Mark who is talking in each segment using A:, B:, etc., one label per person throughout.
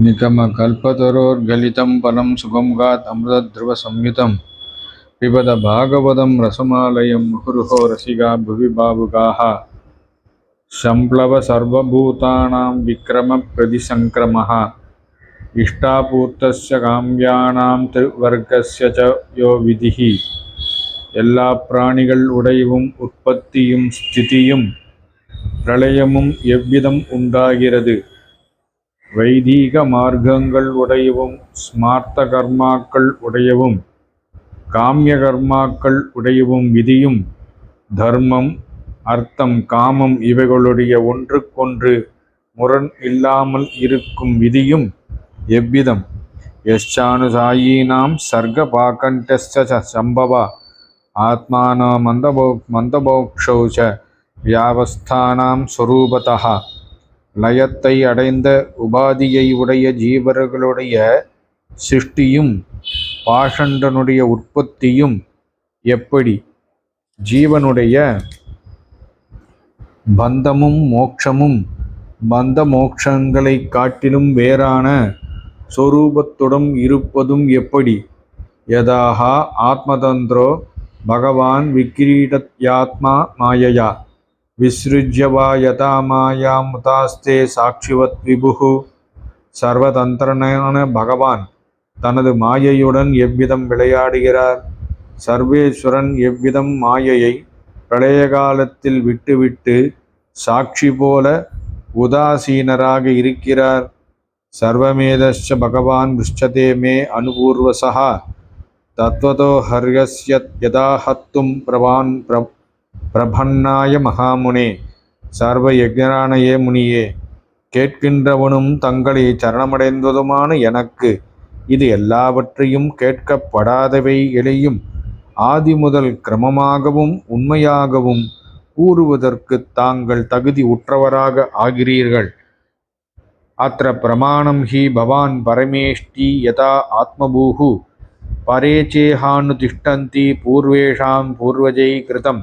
A: निकमकल्पतरोर्गलितं फलं सुगमुखात् अमृतध्रुवसंयुतं पिबद भागवतं रसमालयं मुहुर्हो रसिका भुवि भावुकाः सम्प्लवसर्वभूतानां विक्रमप्रतिसङ्क्रमः इष्टापूर्तस्य काम्यानां திருவர்க்கஸ்ய ச யோ விதிஹி எல்லா பிராணிகள் உடையவும் உற்பத்தியும் ஸ்திதியும் பிரளயமும் எவ்விதம் உண்டாகிறது வைதீக மார்க்கங்கள் உடையவும் ஸ்மார்த்த கர்மாக்கள் உடையவும் காமிய கர்மாக்கள் உடையவும் விதியும் தர்மம் அர்த்தம் காமம் இவைகளுடைய ஒன்றுக்கொன்று முரண் இல்லாமல் இருக்கும் விதியும் எவ்விதம்? எஷ்டானுசாயீனாம் சர்க பாகண்டஸ்ச சம்பவா ஆத்மானோ மந்தபோ மந்தபோக்ஷௌச ச வியாவஸ்தானாம் ஸ்வரூபதா லயத்தை அடைந்த உபாதியை உடைய ஜீவர்களுடைய சிருஷ்டியும் பாஷண்டனுடைய உற்பத்தியும் எப்படி? ஜீவனுடைய பந்தமும் மோட்சமும் பந்த மோட்சங்களை காட்டிலும் வேறான சொரூபத்துடன் இருப்பதும் எப்படி? யதாஹா ஆத்மதந்திரோ பகவான் விக்கிரீடத்யாத்மா மாயையா. விஸ்ருஜ்ய வா யதா மாயா முதாஸ்தே சாட்சிவத் விபுகு சர்வதந்திரனான பகவான் தனது மாயையுடன் எவ்விதம் விளையாடுகிறார் சர்வேஸ்வரன் எவ்விதம் மாயையை பிரளய காலத்தில் விட்டுவிட்டு சாட்சி போல உதாசீனராக இருக்கிறார் सर्वमेधश्च भगवान् दृश्यते मे अनुपूर्वसः तत्त्वतो हर्यस्य यदा हत्तुं प्रवान् प्र பிரபன்னாய மகாமுனே சர்வ யஜ்ஞானயே முனியே கேட்கின்றவனும் தங்களை சரணமடைந்ததுமான எனக்கு இது எல்லாவற்றையும் கேட்கப்படாதவை எளியும். ஆதி முதல் கிரமமாகவும் உண்மையாகவும் கூறுவதற்கு தாங்கள் தகுதி உற்றவராக ஆகிறீர்கள். அத்த பிரமாணம் ஹி பவான் பரமேஷ்டி யதா ஆத்மபூஹு. பரேச்சேஹானு திஷ்டந்தி பூர்வேஷாம் பூர்வஜை கிருதம்.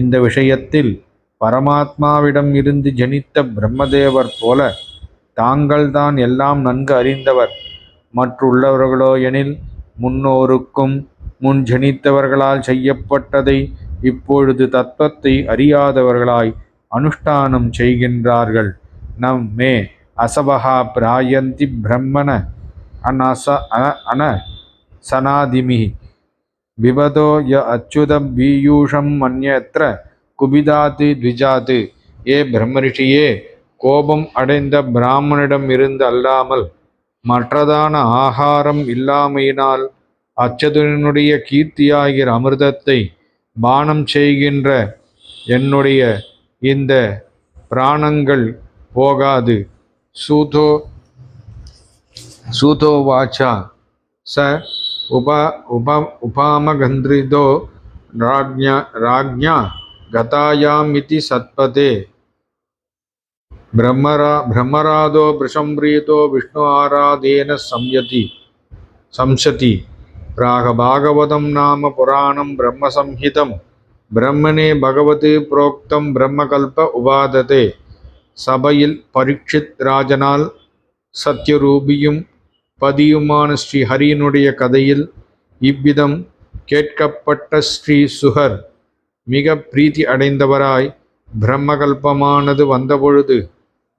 A: இந்த விஷயத்தில் பரமாத்மாவிடம் இருந்து ஜனித்த பிரம்மதேவர் போல தாங்கள்தான் எல்லாம் நன்கு அறிந்தவர். மற்றுள்ளவர்களோ எனில் முன்னோருக்கும் முன் ஜனித்தவர்களால் செய்யப்பட்டதை இப்பொழுது தத்துவத்தை அறியாதவர்களாய் அனுஷ்டானம் செய்கின்றார்கள். நம் மே அசவகா பிராயந்தி பிரம்மண அன அனச அன சனாதிமி விபதோ ய அச்சுதம் பீயூஷம் மன்யத்திர குபிதாது த்விஜாது. ஏ பிரம்மரிஷியே கோபம் அடைந்த பிராமணிடம் இருந்து அல்லாமல் மற்றதான ஆகாரம் இல்லாமையினால் அச்சதுரனுடைய கீர்த்தியாகிற அமிர்தத்தை பானம் செய்கின்ற என்னுடைய இந்த பிராணங்கள் போகாது. சூதோ சூதோ வாச்சா. ச उप उप उपामगन्ध्रिदो राज्ञा राज्ञा गतायामिति सत्पते ब्रह्मरा ब्रह्मरादो वृषम्प्रीतो विष्णु आराधेन संयति संशति प्रागभागवतं नाम पुराणं ब्रह्मसंहितं ब्रह्मणे भगवते प्रोक्तं ब्रह्मकल्प उपादते சபையில் பரீட்சித் ராஜனால் சத்யரூபியும் பதியுமான ஸ்ரீ ஹரியனுடைய கதையில் இவ்விதம் கேட்கப்பட்ட ஸ்ரீ சுகர் மிக பிரீத்தி அடைந்தவராய் பிரம்மகல்பமானது வந்தபொழுது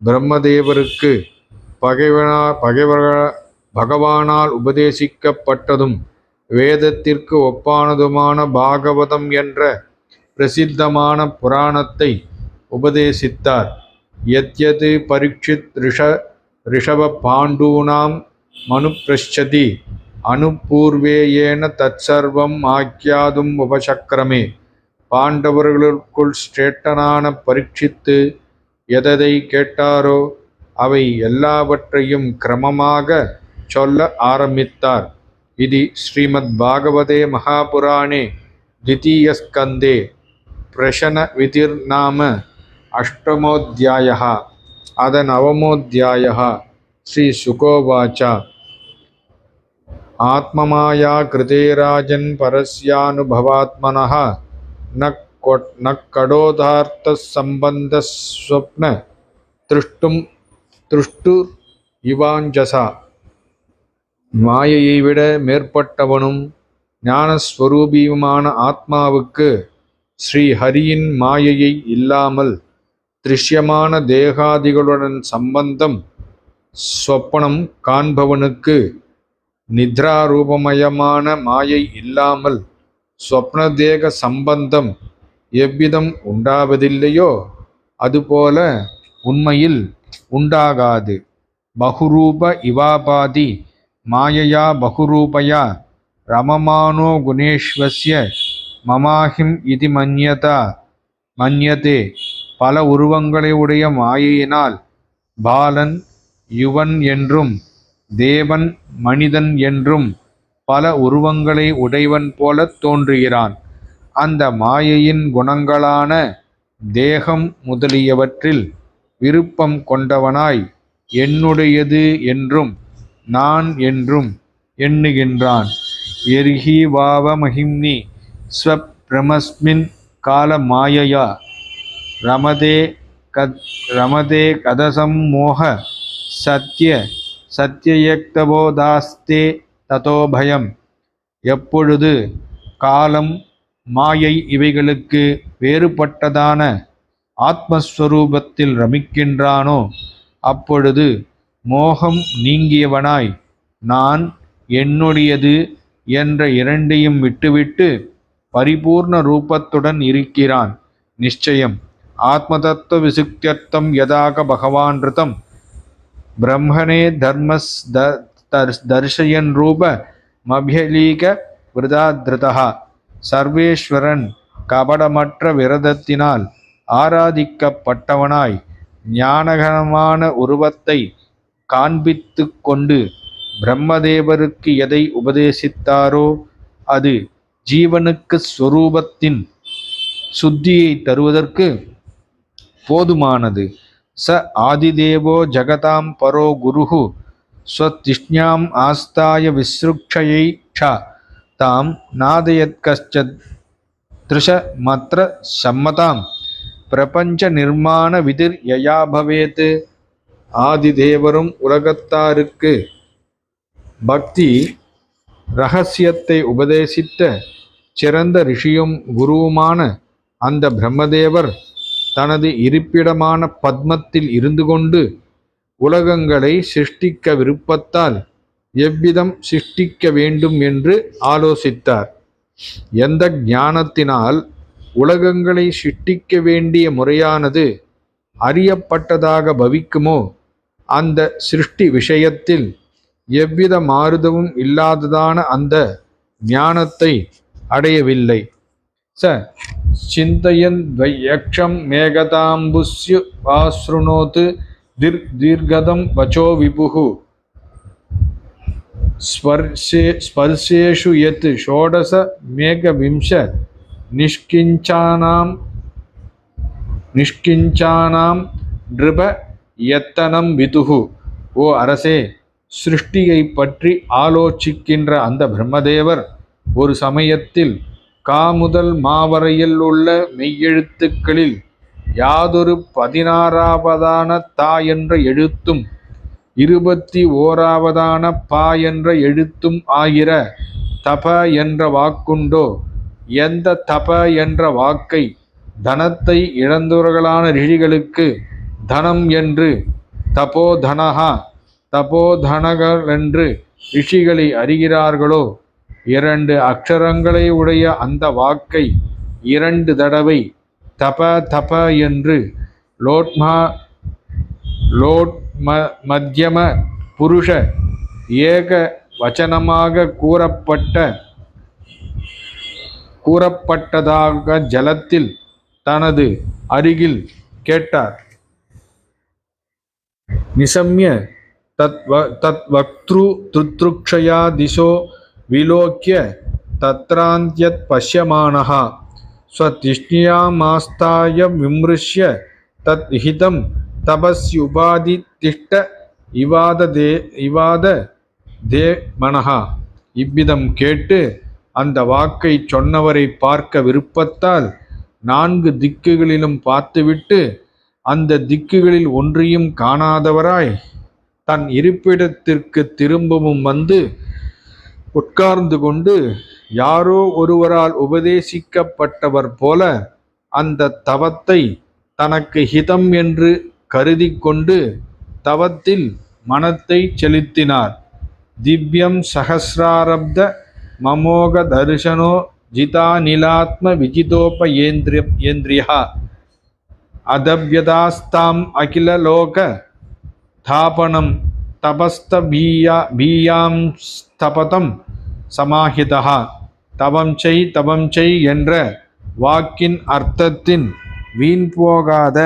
A: பிரம்மதேவருக்கு பகைவனா பகைவர பகவானால் உபதேசிக்கப்பட்டதும் வேதத்திற்கு ஒப்பானதுமான பாகவதம் என்ற பிரசித்தமான புராணத்தை உபதேசித்தார். எத்யது பரீட்சித் ரிஷ ரிஷப பாண்டூனாம் मनुपृच्छति அனுபூர்வேயேன தற்சர்வம் ஆக்கியாதும் உபசக்கிரமே பாண்டவர்களுக்குள் ஸ்ரேஷ்டனான பரீட்சித்து எததை கேட்டாரோ அவை எல்லாவற்றையும் கிரமமாக சொல்ல ஆரம்பித்தார் இது ஸ்ரீமத் பாகவதே மகாபுராணே द्वितीयस्कन्दे प्रशनविधिर्नाम अष्टमोऽध्यायः अद नवमोऽध्यायः श्रीशुकोवाच आत्ममाया कृते राजन् परस्यानुभवात्मनः न को न कडोदार्थसम्बन्धस्वप्न तृष्टुं तृष्टु இவாஞ்சசா மாயையை விட மேற்பட்டவனும் ஞானஸ்வரூபியுமான ஆத்மாவுக்கு ஸ்ரீ ஹரியின் மாயையை இல்லாமல் திருஷ்யமான தேகாதிகளுடன் சம்பந்தம் சொப்பனம் காண்பவனுக்கு நித்ராரூபமயமான மாயை இல்லாமல் சொப்னதேக சம்பந்தம் எவ்விதம் உண்டாவதில்லையோ அதுபோல உண்மையில் உண்டாகாது. பகுரூப இவாபாதி மாயையா பகுரூபயா ரமமானோ குணேஸ்வசிய மமாஹிம் இது மன்யதா. மன்யதே பல உருவங்களை உடைய மாயையினால் பாலன் யுவன் என்றும் தேவன் மனிதன் என்றும் பல உருவங்களை உடையவன் போலத் தோன்றுகிறான். அந்த மாயையின் குணங்களான தேகம் முதலியவற்றில் விருப்பம் கொண்டவனாய் என்னுடையது என்றும் நான் என்றும் எண்ணுகின்றான். எர்ஹி வாவமஹிம்னி ஸ்வப்ரமஸ்மின் கால மாயையா? ரமதே கத் ரமதே கதசம்மோக சத்ய சத்தியயக்தபோதாஸ்தே ததோபயம் எப்பொழுது காலம் மாயை இவைகளுக்கு வேறுபட்டதான ஆத்மஸ்வரூபத்தில் ரமிக்கின்றானோ அப்பொழுது மோகம் நீங்கியவனாய் நான் என்னுடையது என்ற இரண்டையும் விட்டுவிட்டு பரிபூர்ண ரூபத்துடன் இருக்கிறான். நிச்சயம் ஆத்மதத்துவ விசுக்தியர்த்தம் யதாக பகவான் ரிதம் பிரம்மணே தர்மஸ் த- தர்- தர்ஷயன் ரூப மபியலீக விரதாதிருதா. சர்வேஸ்வரன் கபடமற்ற விரதத்தினால் ஆராதிக்கப்பட்டவனாய் ஞானகனமான உருவத்தை காண்பித்து கொண்டு பிரம்மதேவருக்கு எதை உபதேசித்தாரோ அது ஜீவனுக்கு ஸ்வரூபத்தின் சுத்தியை தருவதற்கு போதுமானது. ச ஆதிதேவோ ஜகதாம் பரோ குருஹு ஸ்வதிஷ்ஞாம் ஆஸ்தாய விஸ்ருக்ஷயை க்ஷ தாம் நாதயத் கஷ்சத் திருஷ மத்ர சம்மதாம் பிரபஞ்ச நிர்மாண விதிர் யயா பவேத் ஆதிதேவரும் உலகத்தாருக்கு பக்தி ரகசியத்தை உபதேசித்த சிறந்த ரிஷியும் குருவுமான அந்த பிரம்மதேவர் தனது இருப்பிடமான பத்மத்தில் இருந்து கொண்டு உலகங்களை சிருஷ்டிக்க விருப்பத்தால் எவ்விதம் சிருஷ்டிக்க வேண்டும் என்று ஆலோசித்தார். எந்த ஞானத்தினால் உலகங்களை சிருஷ்டிக்க வேண்டிய முறையானது அறியப்பட்டதாக பவிக்குமோ அந்த சிருஷ்டி விஷயத்தில் எவ்வித மாறுதவும் இல்லாததான அந்த ஞானத்தை அடையவில்லை. ச. சிந்தயன் யக்ஷம் மேகதாம்புஸ்யு வாஸ்ருணோத் திர் தீர்கதம் வச்சோ விபுகு. ஸ்பர்ஷே ஸ்பர்ஷேஷு யத் ஷோடச மேகவிம்ச நிஷ்கிஞ்சானாம் நிஷ்கிஞ்சானாம் நிருப எத்தனம் விதுகு. ஓ அரசே சிருஷ்டியை பற்றி ஆலோசிக்கின்ற அந்த பிரம்மதேவர் ஒரு சமயத்தில் கா முதல் மாவரையில் உள்ள மெய்யெழுத்துக்களில் யாதொரு பதினாறாவதான தா என்ற எழுத்தும் இருபத்தி ஓராவதான பா என்ற எழுத்தும் ஆகிற தப என்ற வாக்குண்டோ எந்த தப என்ற வாக்கை தனத்தை இழந்தவர்களான ரிஷிகளுக்கு தனம் என்று தபோதனஹா தபோதனகள் என்று ரிஷிகளை அறிகிறார்களோ இரண்டு அக்ஷரங்களை உடைய அந்த வாக்கை இரண்டு தடவை தப தப என்று லோட்மா லோட் ம மத்தியம புருஷ ஏக வச்சனமாக கூறப்பட்ட கூறப்பட்டதாக ஜலத்தில் தனது அருகில் கேட்டார். நிசம்ய தத் வ தத் துத்ருக்ஷயா திசோ விலோக்கிய தத்ராந்தியத் பசியமானஹா ஸ்வதிஷ்ணியாமாஸ்தாய விமிருஷ்ய தத் ஹிதம் தபஸ்யுபாதித்திஷ்ட இவாத தே இவாத தே மனஹா இவ்விதம் கேட்டு அந்த வாக்கை சொன்னவரை பார்க்க விருப்பத்தால் நான்கு திக்குகளிலும் பார்த்துவிட்டு அந்த திக்குகளில் ஒன்றையும் காணாதவராய் தன் இருப்பிடத்திற்கு திரும்பவும் வந்து உட்கார்ந்து கொண்டு யாரோ ஒருவரால் உபதேசிக்கப்பட்டவர் போல அந்த தவத்தை தனக்கு ஹிதம் என்று கருதி கொண்டு தவத்தில் மனத்தை செலுத்தினார். திவ்யம் சகசிராரப்த மமோக தரிசனோ விஜிதோப விஜிதோபயேந்திரிய ஏந்திரியா அதவ்யதாஸ்தாம் அகிலலோக தாபனம் தபஸ்தபீயா பீயாம் ஸ்தபதம் சமாஹிதா தவம் செய் தவம் செய் என்ற வாக்கின் அர்த்தத்தின் வீண் போகாத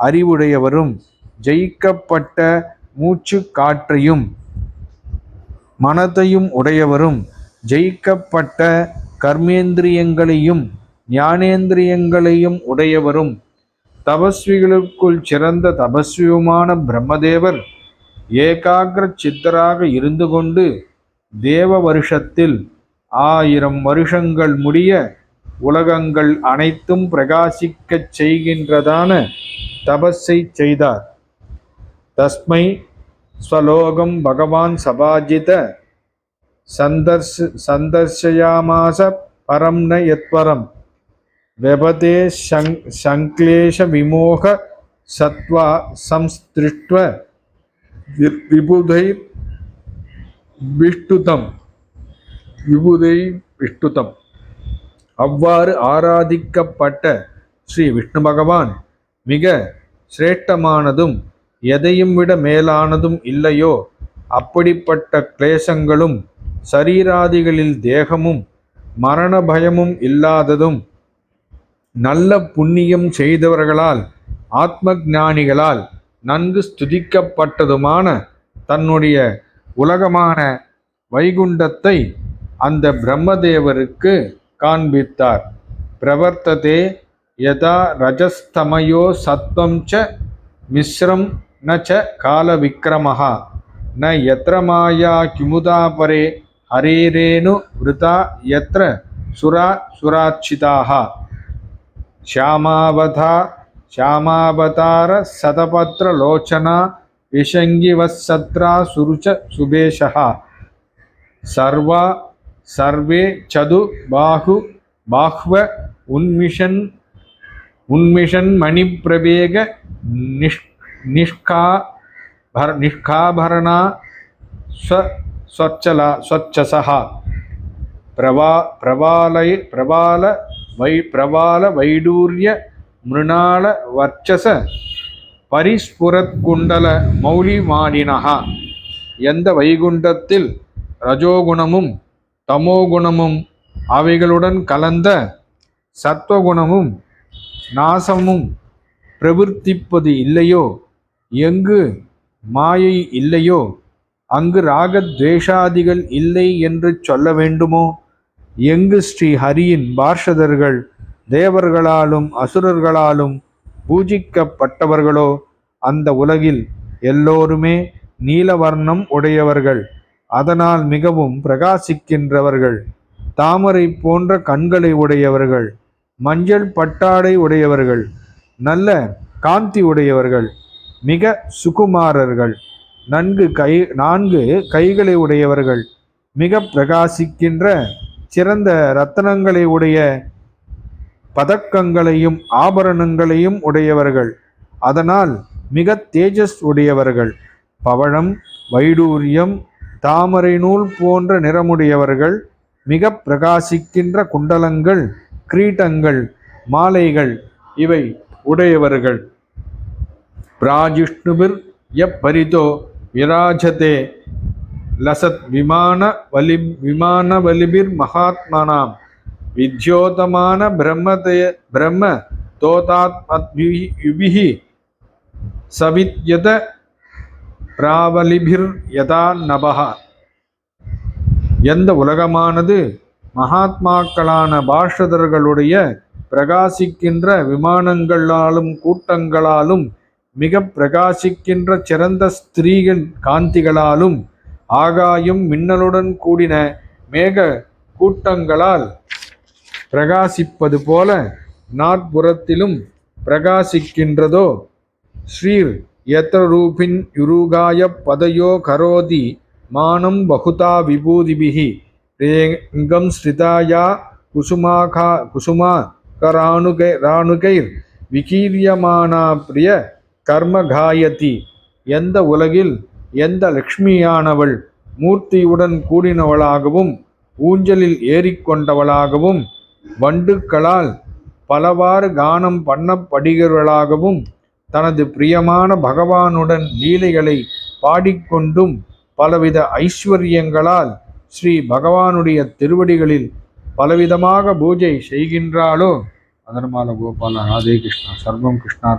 A: அறிவுடையவரும் ஜெயிக்கப்பட்ட மூச்சு காற்றையும் மனத்தையும் உடையவரும் ஜெயிக்கப்பட்ட கர்மேந்திரியங்களையும் ஞானேந்திரியங்களையும் உடையவரும் தபஸ்விகளுக்குள் சிறந்த தபஸ்வியுமான பிரம்மதேவர் ஏகாகிர சித்தராக இருந்து கொண்டு தேவ வருஷத்தில் ஆயிரம் வருஷங்கள் முடிய உலகங்கள் அனைத்தும் பிரகாசிக்கச் செய்கின்றதான தபஸை செய்தார். தஸ்மை ஸ்வலோகம் பகவான் சபாஜித சந்தர்ஷ சந்தர்ஷயாமாச பரம் ந யத்வரம் வெபதே சங் சங்க்லேஷ விமோக சத்வா சம்ஸ்திருஷ்ட விபுதை விஷ்டுதம் விபுதை விஷ்டுதம் அவ்வாறு ஆராதிக்கப்பட்ட ஸ்ரீ விஷ்ணு பகவான் மிக சிரேஷ்டமானதும் எதையும் விட மேலானதும் இல்லையோ அப்படிப்பட்ட கிளேசங்களும் சரீராதிகளில் தேகமும் மரண பயமும் இல்லாததும் நல்ல புண்ணியம் செய்தவர்களால் ஆத்ம ஞானிகளால் நன்கு ஸ்துதிக்கப்பட்டதுமான தன்னுடைய உலகமான வைகுண்டத்தை அந்த பிரம்மதேவருக்கு காண்பித்தார் பிரவர்த்ததே யதா ரஜஸ்தமயோ சத்வம் ச மிஸ்ரம் ந ச காலவிக்ரமः ந யத்ர மாயா கிமுதா பரே ஹரேரேனு விருதா யத்ர சுரா சுராச்சிதாः श्यामावधा श्यामावतार शतपत्रलोचना विषङ्गिवत्सत्रा सुरुच सुभेशः सर्वा सर्वे चदु बाहु बाह्व उन्मिषन् उन्मिषन् मणिप्रवेग निष् निष्का भर निष्काभरणा स्व स्वच्छला स्वच्छसः प्रवा प्रवालय प्रवाल वै प्रवालवैडूर्य मृणालवर्चस மிருணாள வர்ச்சச பரிஸ்புரத்குண்டல மௌலிமாடினஹா எந்த வைகுண்டத்தில் ரஜோகுணமும் தமோகுணமும் அவைகளுடன் கலந்த சத்வகுணமும் நாசமும் பிரவர்த்திப்பது இல்லையோ? எங்கு மாயை இல்லையோ? அங்கு ராகத்வேஷாதிகள் இல்லை என்று சொல்ல வேண்டுமோ? எங்கு ஸ்ரீ ஹரியின் பார்ஷதர்கள் தேவர்களாலும் அசுரர்களாலும் பூஜிக்கப்பட்டவர்களோ அந்த உலகில் எல்லோருமே நீலவர்ணம் உடையவர்கள். அதனால் மிகவும் பிரகாசிக்கின்றவர்கள். தாமரை போன்ற கண்களை உடையவர்கள். மஞ்சள் பட்டாடை உடையவர்கள். நல்ல காந்தி உடையவர்கள். மிக சுகுமாரர்கள். நன்கு கை நான்கு கைகளை உடையவர்கள். மிக பிரகாசிக்கின்ற சிறந்த ரத்தனங்களை உடைய பதக்கங்களையும் ஆபரணங்களையும் உடையவர்கள். அதனால் மிக தேஜஸ் உடையவர்கள். பவழம் வைடூரியம் தாமரை நூல் போன்ற நிறமுடையவர்கள் மிக பிரகாசிக்கின்ற குண்டலங்கள் கிரீட்டங்கள் மாலைகள் இவை உடையவர்கள். பிராஜிஷ்ணுபிர் எப்பரிதோ விராஜதே. லசத் விமான வலி விமான வலிபிர் மகாத்மனாம். வித்யோதமான பிரம்மதய பிரம்ம தோதாத்மத்யுபிஹி சவித்யத பிராவலிபிர் யதா நபகா எந்த உலகமானது மகாத்மாக்களான பாஷதர்களுடைய பிரகாசிக்கின்ற விமானங்களாலும் கூட்டங்களாலும் மிக பிரகாசிக்கின்ற சிறந்த ஸ்திரீகள் காந்திகளாலும் ஆகாயும் மின்னலுடன் கூடின மேக கூட்டங்களால் பிரகாசிப்பது போல நாற்புறத்திலும் பிரகாசிக்கின்றதோ? ஸ்ரீர் எத்தரூபின் யுருகாய பதையோ கரோதி மானம் பகுதா விபூதிபிகி ரேங்கம் ஸ்ரிதாயா குசுமாகா குசுமா கராணுகை ராணுகைர் விகீரியமானா பிரிய கர்ம காயதி. எந்த உலகில் எந்த லக்ஷ்மியானவள் மூர்த்தியுடன் கூடினவளாகவும் ஊஞ்சலில் ஏறிக்கொண்டவளாகவும் வண்டுக்களால் பலவாறு கானம் பண்ணப்படுகிறவளாகவும் தனது பிரியமான பகவானுடன் லீலைகளை பாடிக்கொண்டும் பலவித ஐஸ்வர்யங்களால் ஸ்ரீ பகவானுடைய திருவடிகளில் பலவிதமாக பூஜை செய்கின்றாளோ. அதர்மால கோபால ராதே கிருஷ்ணா சர்வம் கிருஷ்ணா